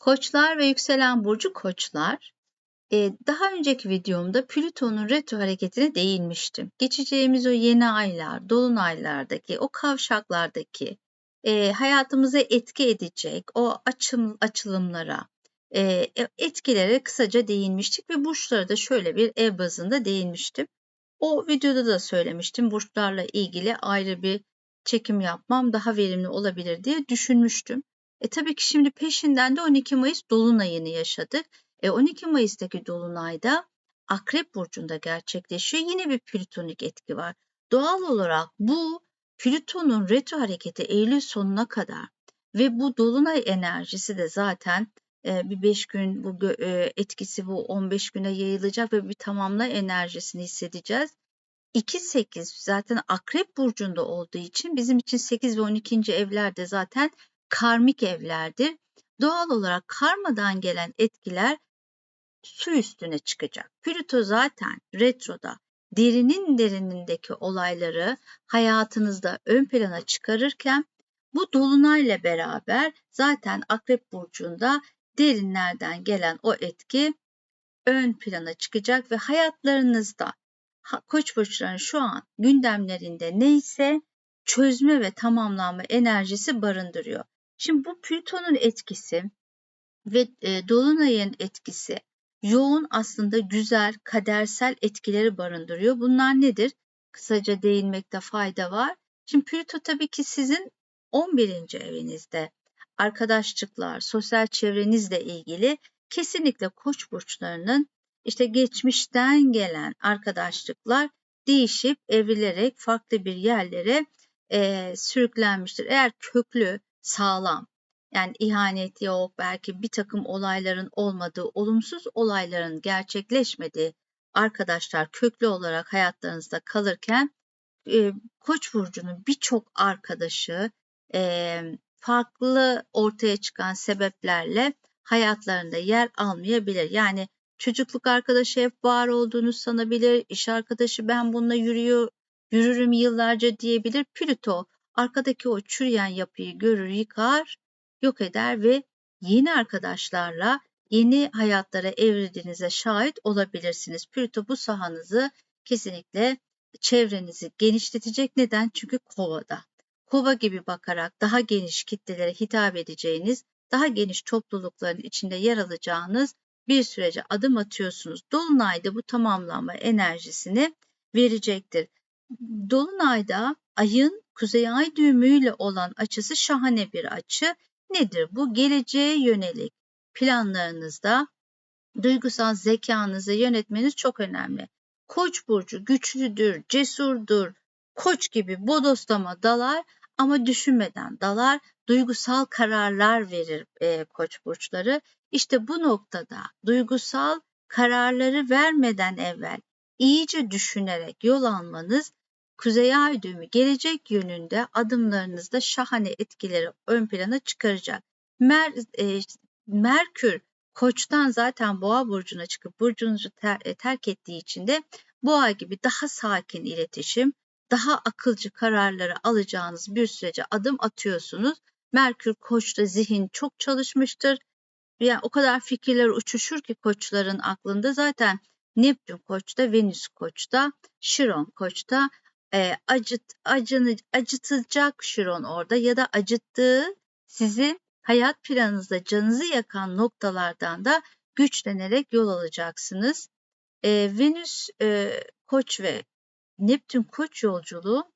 Koçlar ve yükselen burcu koçlar. Ee, daha önceki videomda Plüton'un retro hareketine değinmiştim. Geçeceğimiz o yeni aylar, dolunaylardaki, o kavşaklardaki e, hayatımıza etki edecek o açım, açılımlara, e, e, etkilere kısaca değinmiştik ve burçlara da şöyle bir ev bazında değinmiştim. O videoda da söylemiştim. Burçlarla ilgili ayrı bir çekim yapmam daha verimli olabilir diye düşünmüştüm. E tabii ki şimdi peşinden de 12 Mayıs dolunayını yaşadık. E 12 Mayıs'taki dolunayda Akrep burcunda gerçekleşiyor. Yine bir plütonik etki var. Doğal olarak bu Plüton'un retro hareketi Eylül sonuna kadar ve bu dolunay enerjisi de zaten e, bir 5 gün bu e, etkisi bu 15 güne yayılacak ve bir tamamla enerjisini hissedeceğiz. 2-8 zaten akrep burcunda olduğu için bizim için 8 ve 12. evler de zaten karmik evlerdir. Doğal olarak karmadan gelen etkiler su üstüne çıkacak. Plüto zaten retroda derinin derinindeki olayları hayatınızda ön plana çıkarırken bu dolunayla beraber zaten Akrep burcunda derinlerden gelen o etki ön plana çıkacak ve hayatlarınızda Koç burçlarının şu an gündemlerinde neyse çözme ve tamamlanma enerjisi barındırıyor. Şimdi bu Plüton'un etkisi ve e, Dolunay'ın etkisi yoğun aslında güzel kadersel etkileri barındırıyor. Bunlar nedir? Kısaca değinmekte fayda var. Şimdi Plüto tabii ki sizin 11. evinizde. Arkadaşlıklar, sosyal çevrenizle ilgili kesinlikle koç burçlarının işte geçmişten gelen arkadaşlıklar değişip evrilerek farklı bir yerlere e, sürüklenmiştir. Eğer köklü, sağlam, yani ihanet yok, belki bir takım olayların olmadığı, olumsuz olayların gerçekleşmediği arkadaşlar köklü olarak hayatlarınızda kalırken e, Koç burcunun birçok arkadaşı e, farklı ortaya çıkan sebeplerle hayatlarında yer almayabilir. Yani çocukluk arkadaşı hep var olduğunu sanabilir, iş arkadaşı ben bununla yürüyor, yürürüm yıllarca diyebilir. Plüto arkadaki o çürüyen yapıyı görür, yıkar yok eder ve yeni arkadaşlarla yeni hayatlara evrildiğinize şahit olabilirsiniz. Plüto bu sahanızı kesinlikle çevrenizi genişletecek. Neden? Çünkü kovada. Kova gibi bakarak daha geniş kitlelere hitap edeceğiniz, daha geniş toplulukların içinde yer alacağınız bir sürece adım atıyorsunuz. Dolunayda bu tamamlanma enerjisini verecektir. Dolunayda ayın kuzey ay düğümüyle olan açısı şahane bir açı Nedir bu? Geleceğe yönelik planlarınızda duygusal zekanızı yönetmeniz çok önemli. Koç burcu güçlüdür, cesurdur. Koç gibi bodoslama dalar ama düşünmeden dalar. Duygusal kararlar verir e, koç burçları. İşte bu noktada duygusal kararları vermeden evvel iyice düşünerek yol almanız Kuzey Ay düğümü gelecek yönünde adımlarınızda şahane etkileri ön plana çıkaracak. Mer, e, Merkür Koç'tan zaten Boğa burcuna çıkıp burcunuzu ter, e, terk ettiği için de Boğa gibi daha sakin iletişim, daha akılcı kararları alacağınız bir sürece adım atıyorsunuz. Merkür Koç'ta zihin çok çalışmıştır. Yani o kadar fikirler uçuşur ki koçların aklında zaten Neptün Koç'ta, Venüs Koç'ta, Şiron Koç'ta e, acıt, acını, acıtacak Şiron orada ya da acıttığı sizi hayat planınızda canınızı yakan noktalardan da güçlenerek yol alacaksınız. E, Venüs e, Koç ve Neptün Koç yolculuğu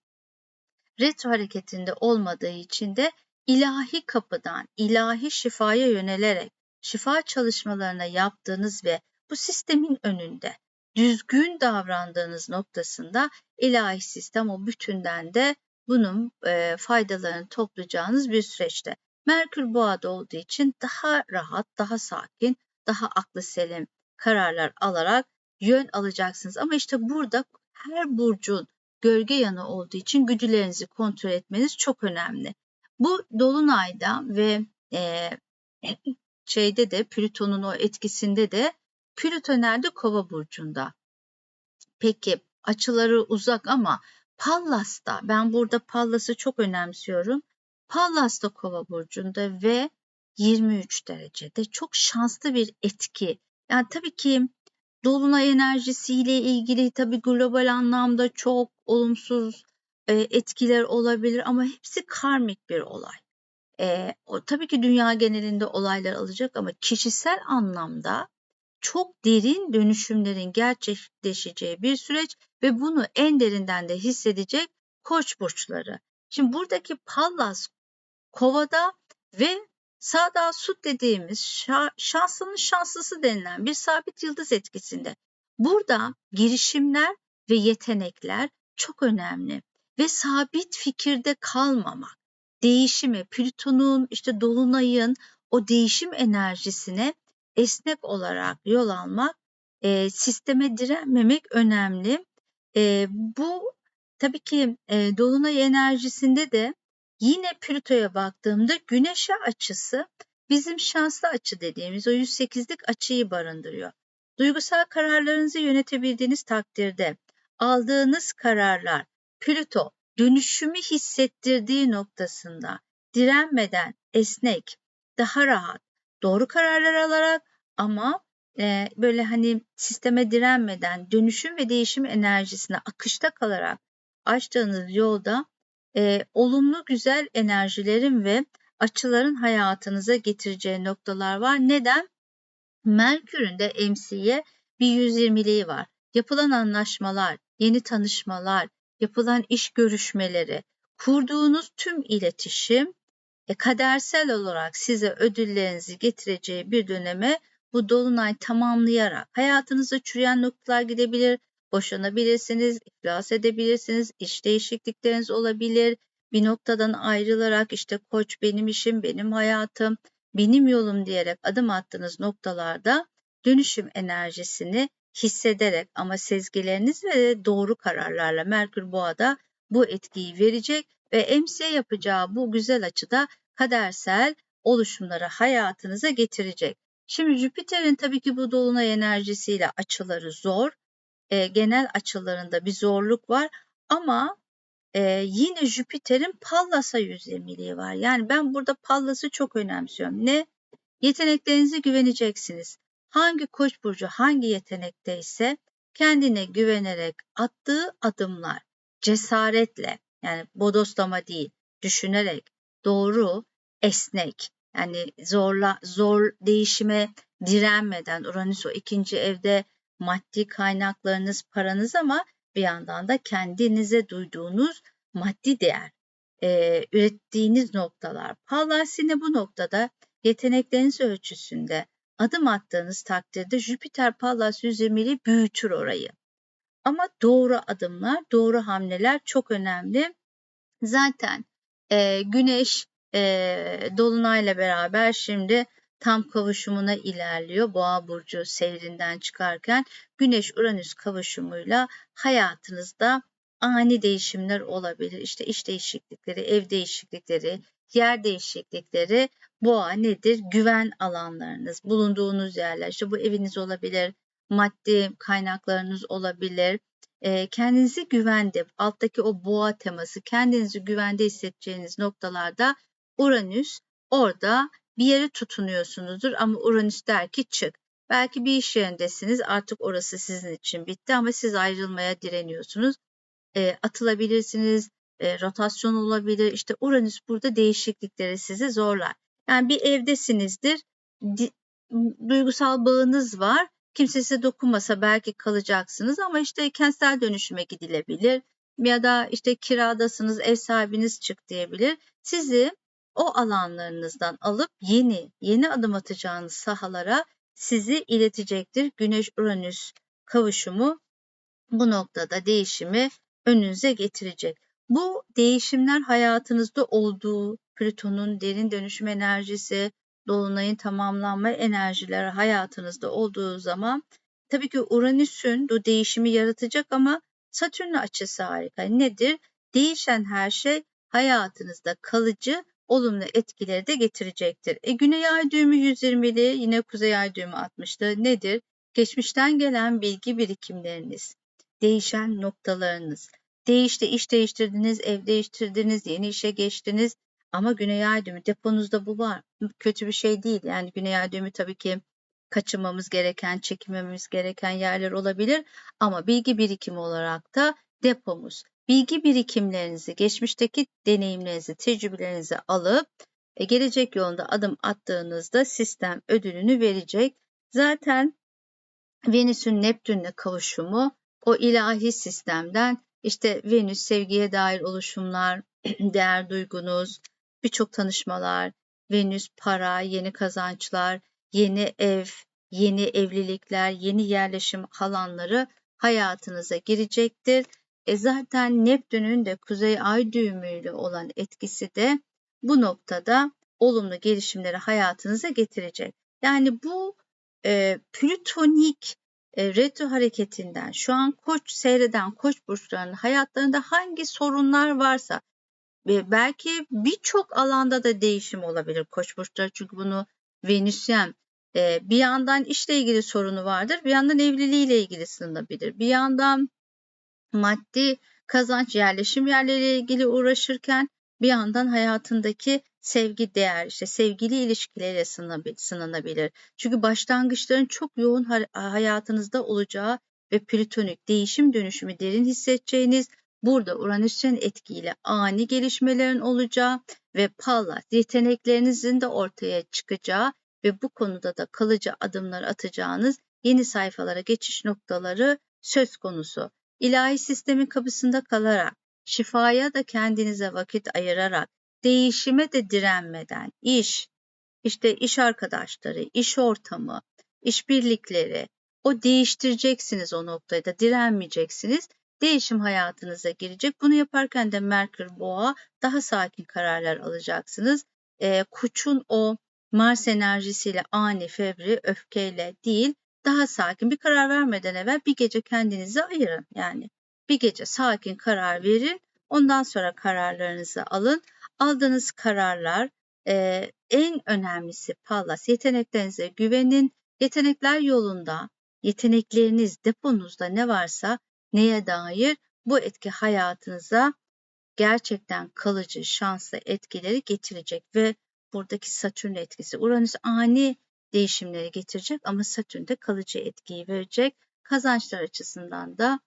retro hareketinde olmadığı için de ilahi kapıdan ilahi şifaya yönelerek şifa çalışmalarına yaptığınız ve bu sistemin önünde düzgün davrandığınız noktasında ilahi sistem o bütünden de bunun e, faydalarını toplayacağınız bir süreçte. Merkür boğada olduğu için daha rahat, daha sakin, daha aklı selim kararlar alarak yön alacaksınız. Ama işte burada her burcun gölge yanı olduğu için güdülerinizi kontrol etmeniz çok önemli. Bu dolunayda ve e, şeyde de Plüton'un o etkisinde de Plüto nerede? Kova burcunda. Peki açıları uzak ama Pallas'ta ben burada Pallas'ı çok önemsiyorum. Pallas'ta Kova burcunda ve 23 derecede. Çok şanslı bir etki. Yani tabii ki dolunay enerjisiyle ilgili tabii global anlamda çok olumsuz e, etkiler olabilir ama hepsi karmik bir olay. E, o, tabii ki dünya genelinde olaylar alacak ama kişisel anlamda çok derin dönüşümlerin gerçekleşeceği bir süreç ve bunu en derinden de hissedecek koç burçları. Şimdi buradaki Pallas kovada ve sağda sut dediğimiz şansının şanslısı denilen bir sabit yıldız etkisinde. Burada girişimler ve yetenekler çok önemli ve sabit fikirde kalmamak, değişimi, Plüton'un işte dolunayın o değişim enerjisine esnek olarak yol almak, e, sisteme direnmemek önemli. E, bu tabii ki e, dolunay enerjisinde de yine Plüto'ya baktığımda güneşe açısı bizim şanslı açı dediğimiz o 108'lik açıyı barındırıyor. Duygusal kararlarınızı yönetebildiğiniz takdirde aldığınız kararlar Plüto dönüşümü hissettirdiği noktasında direnmeden esnek, daha rahat, doğru kararlar alarak ama e, böyle hani sisteme direnmeden dönüşüm ve değişim enerjisine akışta kalarak açtığınız yolda e, olumlu güzel enerjilerin ve açıların hayatınıza getireceği noktalar var. Neden? Merkür'ün de MC'ye bir 120'liği var. Yapılan anlaşmalar, yeni tanışmalar, yapılan iş görüşmeleri, kurduğunuz tüm iletişim e, kadersel olarak size ödüllerinizi getireceği bir döneme bu dolunay tamamlayarak hayatınızda çürüyen noktalar gidebilir, boşanabilirsiniz, iflas edebilirsiniz, iş değişiklikleriniz olabilir, bir noktadan ayrılarak işte koç benim işim, benim hayatım, benim yolum diyerek adım attığınız noktalarda dönüşüm enerjisini hissederek ama sezgileriniz ve doğru kararlarla Merkür Boğa'da bu etkiyi verecek ve MC yapacağı bu güzel açıda kadersel oluşumları hayatınıza getirecek. Şimdi Jüpiter'in tabii ki bu dolunay enerjisiyle açıları zor. E, genel açılarında bir zorluk var ama e, yine Jüpiter'in Pallas'a 120'liği var. Yani ben burada Pallas'ı çok önemsiyorum. Ne? Yeteneklerinize güveneceksiniz. Hangi koç burcu hangi yetenekteyse kendine güvenerek attığı adımlar cesaretle yani bodoslama değil düşünerek doğru esnek yani zorla zor değişime direnmeden Uranüs o ikinci evde maddi kaynaklarınız paranız ama bir yandan da kendinize duyduğunuz maddi değer e, ürettiğiniz noktalar. Pallas yine bu noktada yetenekleriniz ölçüsünde adım attığınız takdirde Jüpiter Pallas 120'li büyütür orayı. Ama doğru adımlar, doğru hamleler çok önemli. Zaten e, Güneş e, Dolunay'la beraber şimdi tam kavuşumuna ilerliyor. Boğa burcu seyrinden çıkarken Güneş Uranüs kavuşumuyla hayatınızda ani değişimler olabilir. İşte iş değişiklikleri, ev değişiklikleri, yer değişiklikleri boğa nedir? Güven alanlarınız, bulunduğunuz yerler. İşte bu eviniz olabilir, maddi kaynaklarınız olabilir. E, kendinizi güvende, alttaki o boğa teması, kendinizi güvende hissedeceğiniz noktalarda Uranüs orada bir yere tutunuyorsunuzdur ama Uranüs der ki çık. Belki bir iş yerindesiniz artık orası sizin için bitti ama siz ayrılmaya direniyorsunuz. E, atılabilirsiniz, e, rotasyon olabilir. İşte Uranüs burada değişiklikleri sizi zorlar. Yani bir evdesinizdir, di, duygusal bağınız var. Kimse size dokunmasa belki kalacaksınız ama işte kentsel dönüşüme gidilebilir ya da işte kiradasınız ev sahibiniz çık diyebilir. Sizi o alanlarınızdan alıp yeni yeni adım atacağınız sahalara sizi iletecektir. Güneş Uranüs kavuşumu bu noktada değişimi önünüze getirecek. Bu değişimler hayatınızda olduğu Plüton'un derin dönüşüm enerjisi, dolunayın tamamlanma enerjileri hayatınızda olduğu zaman tabii ki Uranüs'ün bu değişimi yaratacak ama Satürn açısı harika. Nedir? Değişen her şey hayatınızda kalıcı olumlu etkileri de getirecektir. E, güney ay düğümü 120'li, yine kuzey ay düğümü 60'lı. Nedir? Geçmişten gelen bilgi birikimleriniz, değişen noktalarınız, değişti, iş değiştirdiniz, ev değiştirdiniz, yeni işe geçtiniz Ama Güney Ay düğümü deponuzda bu var. Kötü bir şey değil. Yani Güney Ay düğümü tabii ki kaçınmamız gereken, çekinmemiz gereken yerler olabilir. Ama bilgi birikimi olarak da depomuz. Bilgi birikimlerinizi, geçmişteki deneyimlerinizi, tecrübelerinizi alıp e, gelecek yolunda adım attığınızda sistem ödülünü verecek. Zaten Venüs'ün Neptün'le kavuşumu o ilahi sistemden işte Venüs sevgiye dair oluşumlar, değer duygunuz, birçok tanışmalar, Venüs para, yeni kazançlar, yeni ev, yeni evlilikler, yeni yerleşim alanları hayatınıza girecektir. E zaten Neptün'ün de Kuzey Ay düğümüyle olan etkisi de bu noktada olumlu gelişimleri hayatınıza getirecek. Yani bu e, plütonik e, retro hareketinden şu an koç seyreden koç burçlarının hayatlarında hangi sorunlar varsa belki birçok alanda da değişim olabilir koç burçları çünkü bunu Venüsyen e, bir yandan işle ilgili sorunu vardır bir yandan evliliğiyle ilgili sınanabilir bir yandan maddi kazanç yerleşim yerleriyle ilgili uğraşırken bir yandan hayatındaki sevgi değer, işte sevgili ilişkileriyle sınanabilir. Çünkü başlangıçların çok yoğun hayatınızda olacağı ve plütonik değişim dönüşümü derin hissedeceğiniz, burada Uranüs'ün etkiyle ani gelişmelerin olacağı ve Pallas yeteneklerinizin de ortaya çıkacağı ve bu konuda da kalıcı adımlar atacağınız yeni sayfalara geçiş noktaları söz konusu. İlahi sistemin kapısında kalarak, şifaya da kendinize vakit ayırarak, değişime de direnmeden iş, işte iş arkadaşları, iş ortamı, işbirlikleri o değiştireceksiniz o noktayı da direnmeyeceksiniz. Değişim hayatınıza girecek. Bunu yaparken de Merkür Boğa daha sakin kararlar alacaksınız. E, Koç'un o Mars enerjisiyle ani, fevri, öfkeyle değil, daha sakin bir karar vermeden evvel bir gece kendinize ayırın. Yani bir gece sakin karar verin. Ondan sonra kararlarınızı alın aldığınız kararlar e, en önemlisi Pallas yeteneklerinize güvenin. Yetenekler yolunda yetenekleriniz deponuzda ne varsa neye dair bu etki hayatınıza gerçekten kalıcı şanslı etkileri getirecek ve buradaki Satürn etkisi Uranüs ani değişimleri getirecek ama Satürn de kalıcı etkiyi verecek. Kazançlar açısından da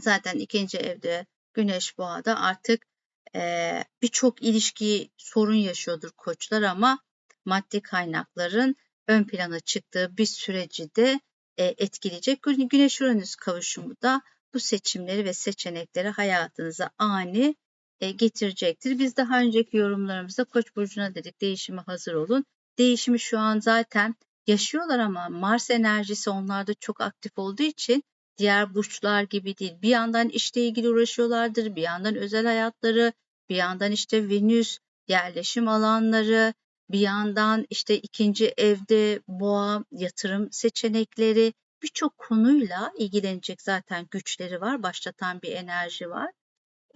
zaten ikinci evde Güneş Boğa'da artık e, birçok ilişki sorun yaşıyordur koçlar ama maddi kaynakların ön plana çıktığı bir süreci de e, etkileyecek. Güneş Uranüs kavuşumu da bu seçimleri ve seçenekleri hayatınıza ani e, getirecektir. Biz daha önceki yorumlarımızda Koç burcuna dedik değişime hazır olun. Değişimi şu an zaten yaşıyorlar ama Mars enerjisi onlarda çok aktif olduğu için diğer burçlar gibi değil. Bir yandan işle ilgili uğraşıyorlardır, bir yandan özel hayatları, bir yandan işte Venüs yerleşim alanları, bir yandan işte ikinci evde boğa yatırım seçenekleri birçok konuyla ilgilenecek zaten güçleri var, başlatan bir enerji var.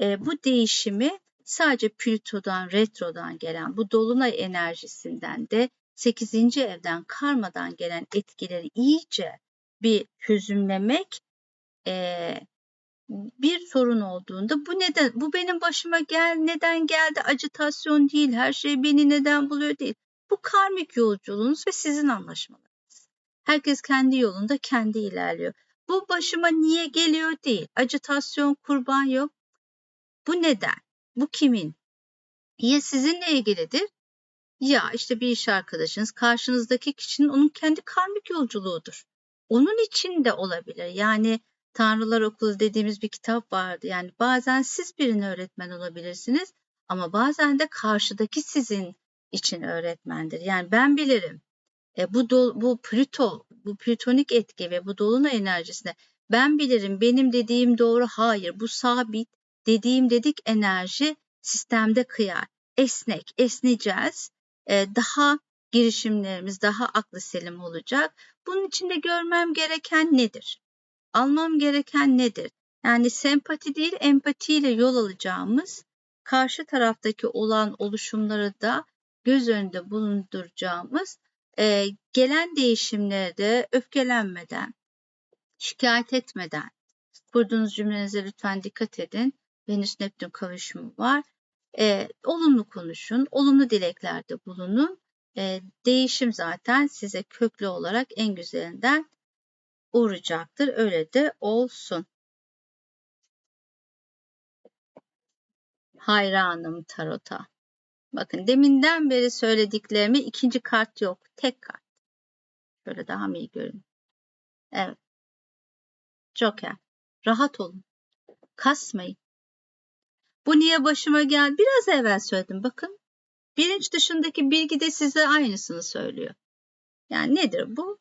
E, bu değişimi sadece Plüto'dan, retrodan gelen bu dolunay enerjisinden de 8. evden karmadan gelen etkileri iyice bir çözümlemek e, bir sorun olduğunda bu neden bu benim başıma gel neden geldi acitasyon değil her şey beni neden buluyor değil. Bu karmik yolculuğunuz ve sizin anlaşmalarınız. Herkes kendi yolunda kendi ilerliyor. Bu başıma niye geliyor değil. Acitasyon kurban yok. Bu neden? Bu kimin? Ya sizinle ilgilidir ya işte bir iş arkadaşınız karşınızdaki kişinin onun kendi karmik yolculuğudur. Onun için de olabilir. Yani Tanrılar Okulu dediğimiz bir kitap vardı. Yani bazen siz birine öğretmen olabilirsiniz ama bazen de karşıdaki sizin için öğretmendir. Yani ben bilirim. E, bu do, bu Plüto, bu plütonik etki ve bu dolunay enerjisine ben bilirim benim dediğim doğru hayır bu sabit dediğim dedik enerji sistemde kıyar. Esnek, esneyeceğiz. E, daha girişimlerimiz daha aklı selim olacak. Bunun için de görmem gereken nedir? almam gereken nedir? Yani sempati değil empatiyle yol alacağımız karşı taraftaki olan oluşumları da göz önünde bulunduracağımız e, gelen değişimlerde öfkelenmeden, şikayet etmeden kurduğunuz cümlenize lütfen dikkat edin. Venüs Neptün kavuşumu var. E, olumlu konuşun, olumlu dileklerde bulunun. E, değişim zaten size köklü olarak en güzelinden uğrayacaktır. Öyle de olsun. Hayranım tarota. Bakın deminden beri söylediklerimi ikinci kart yok. Tek kart. Şöyle daha mı iyi görün? Evet. Joker. Rahat olun. Kasmayın. Bu niye başıma geldi? Biraz evvel söyledim. Bakın. Bilinç dışındaki bilgi de size aynısını söylüyor. Yani nedir bu?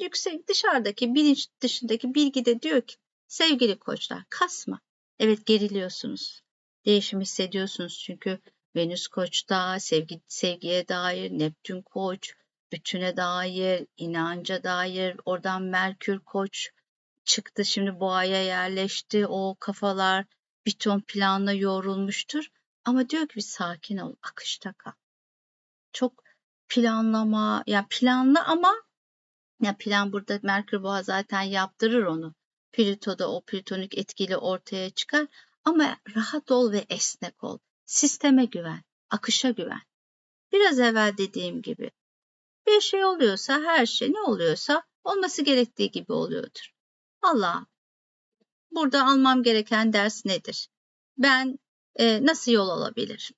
Yüksek dışarıdaki bilinç dışındaki bilgi de diyor ki sevgili koçlar kasma. Evet geriliyorsunuz. Değişim hissediyorsunuz çünkü Venüs koçta sevgi, sevgiye dair, Neptün koç, bütüne dair, inanca dair, oradan Merkür koç çıktı şimdi boğaya yerleşti o kafalar bir ton planla yoğrulmuştur. Ama diyor ki bir sakin ol, akışta kal. Çok planlama, ya planlı ama ya plan burada Merkür Boğa zaten yaptırır onu. Plüto'da o plütonik etkili ortaya çıkar. Ama rahat ol ve esnek ol. Sisteme güven, akışa güven. Biraz evvel dediğim gibi bir şey oluyorsa her şey ne oluyorsa olması gerektiği gibi oluyordur. Allah burada almam gereken ders nedir? Ben e, nasıl yol alabilirim?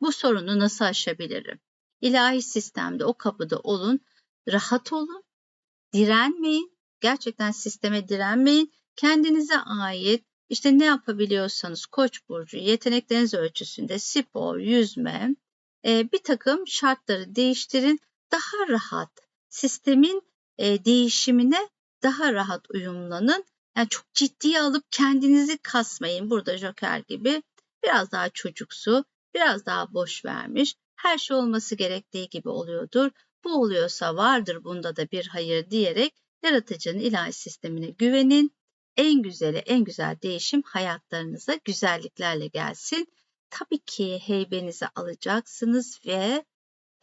Bu sorunu nasıl aşabilirim? İlahi sistemde o kapıda olun, rahat olun, direnmeyin. Gerçekten sisteme direnmeyin. Kendinize ait işte ne yapabiliyorsanız Koç burcu yetenekleriniz ölçüsünde spor, yüzme, e, bir takım şartları değiştirin. Daha rahat sistemin e, değişimine daha rahat uyumlanın. Yani çok ciddiye alıp kendinizi kasmayın. Burada Joker gibi biraz daha çocuksu, biraz daha boş vermiş. Her şey olması gerektiği gibi oluyordur. Bu oluyorsa vardır bunda da bir hayır diyerek yaratıcının ilahi sistemine güvenin. En güzeli, en güzel değişim hayatlarınıza güzelliklerle gelsin. Tabii ki heybenizi alacaksınız ve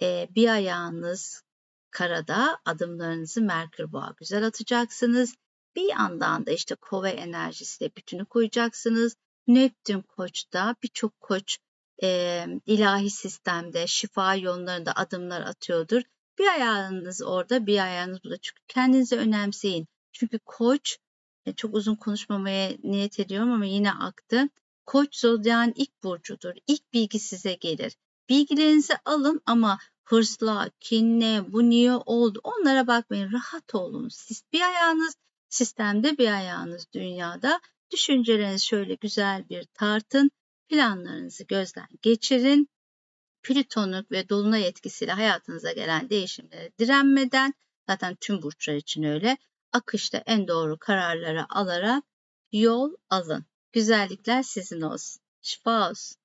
e, bir ayağınız karada adımlarınızı Merkür güzel atacaksınız. Bir yandan da işte kova enerjisiyle bütünü koyacaksınız. Neptün koçta birçok koç e, ilahi sistemde şifa yollarında adımlar atıyordur. Bir ayağınız orada bir ayağınız burada. Çünkü kendinizi önemseyin. Çünkü koç çok uzun konuşmamaya niyet ediyorum ama yine aktı. Koç zodyan ilk burcudur. İlk bilgi size gelir. Bilgilerinizi alın ama hırsla, kinle, bu niye oldu onlara bakmayın. Rahat olun. Siz bir ayağınız sistemde bir ayağınız dünyada. Düşüncelerinizi şöyle güzel bir tartın. Planlarınızı gözden geçirin. Plütonluk ve dolunay etkisiyle hayatınıza gelen değişimlere direnmeden zaten tüm burçlar için öyle akışta en doğru kararları alarak yol alın. Güzellikler sizin olsun. Şifa olsun.